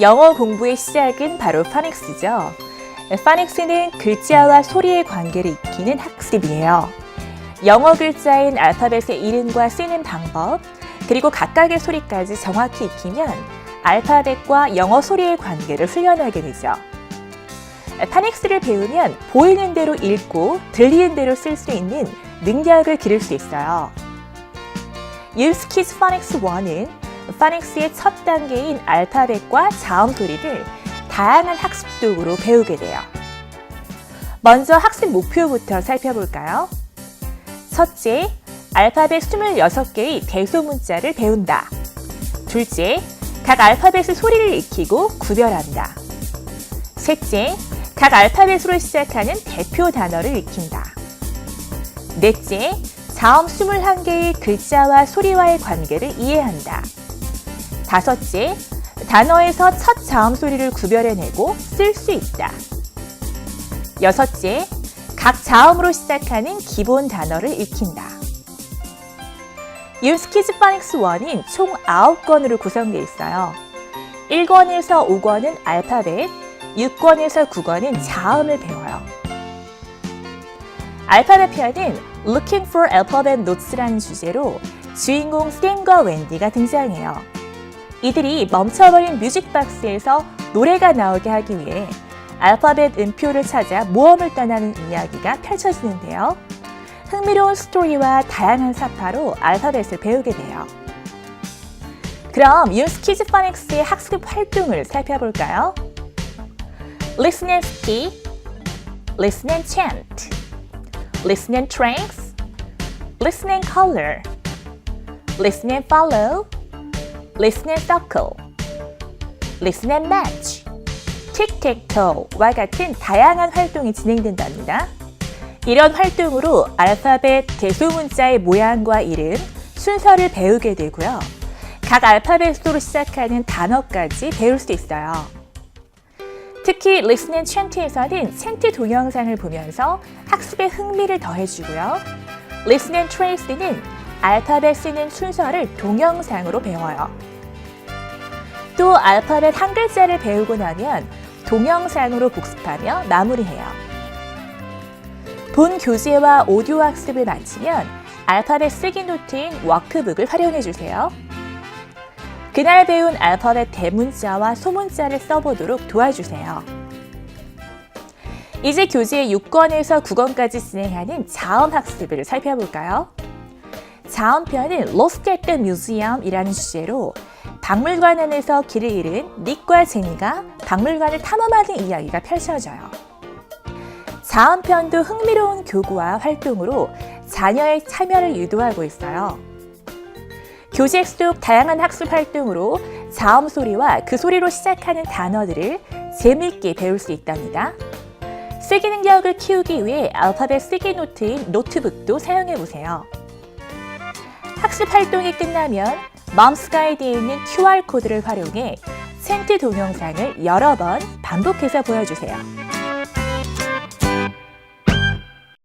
영어 공부의 시작은 바로 파닉스죠. 파닉스는 글자와 소리의 관계를 익히는 학습이에요. 영어 글자인 알파벳의 이름과 쓰는 방법, 그리고 각각의 소리까지 정확히 익히면 알파벳과 영어 소리의 관계를 훈련하게 되죠. 파닉스를 배우면 보이는 대로 읽고 들리는 대로 쓸 수 있는 능력을 기를 수 있어요. 유스키즈 파닉스 1은 파닉스의 첫 단계인 알파벳과 자음 소리를 다양한 학습 도구로 배우게 돼요. 먼저 학습 목표부터 살펴볼까요? 첫째, 알파벳 26개의 대소문자를 배운다. 둘째, 각 알파벳의 소리를 익히고 구별한다. 셋째, 각 알파벳으로 시작하는 대표 단어를 익힌다. 넷째, 자음 21개의 글자와 소리와의 관계를 이해한다. 다섯째, 단어에서 첫 자음 소리를 구별해내고 쓸 수 있다. 여섯째, 각 자음으로 시작하는 기본 단어를 익힌다. 유스키즈 파닉스 1은 총 9권으로 구성되어 있어요. 1권에서 5권은 알파벳, 6권에서 9권은 자음을 배워요. 알파벳 편은 Looking for Alphabet Notes라는 주제로 주인공 샘과 웬디가 등장해요. 이들이 멈춰버린 뮤직박스에서 노래가 나오게 하기 위해 알파벳 음표를 찾아 모험을 떠나는 이야기가 펼쳐지는데요. 흥미로운 스토리와 다양한 사파로 알파벳을 배우게 돼요. 그럼 윤스키즈 파닉스의 학습 활동을 살펴볼까요? Listen and speak, listen and chant, listen and trace, listen and color, listen and follow, listen and circle, listen and match, 틱택토와 같은 다양한 활동이 진행된답니다. 이런 활동으로 알파벳 대소문자의 모양과 이름, 순서를 배우게 되고요. 각 알파벳으로 시작하는 단어까지 배울 수 있어요. 특히 Listen and Chant에서는 챈트 동영상을 보면서 학습에 흥미를 더해주고요. Listen and Trace는 알파벳 쓰는 순서를 동영상으로 배워요. 또 알파벳 한 글자를 배우고 나면 동영상으로 복습하며 마무리해요. 본 교재와 오디오 학습을 마치면 알파벳 쓰기 노트인 워크북을 활용해 주세요. 그날 배운 알파벳 대문자와 소문자를 써보도록 도와주세요. 이제 교재 6권에서 9권까지 진행하는 자음 학습을 살펴볼까요? 자음편은 Lost at the Museum이라는 주제로 박물관 안에서 길을 잃은 닉과 제니가 박물관을 탐험하는 이야기가 펼쳐져요. 자음편도 흥미로운 교구와 활동으로 자녀의 참여를 유도하고 있어요. 교재 속 다양한 학습 활동으로 자음 소리와 그 소리로 시작하는 단어들을 재미있게 배울 수 있답니다. 쓰기 능력을 키우기 위해 알파벳 쓰기 노트인 노트북도 사용해 보세요. 학습 활동이 끝나면 맘스 가이드에 있는 QR코드를 활용해 센트 동영상을 여러 번 반복해서 보여주세요.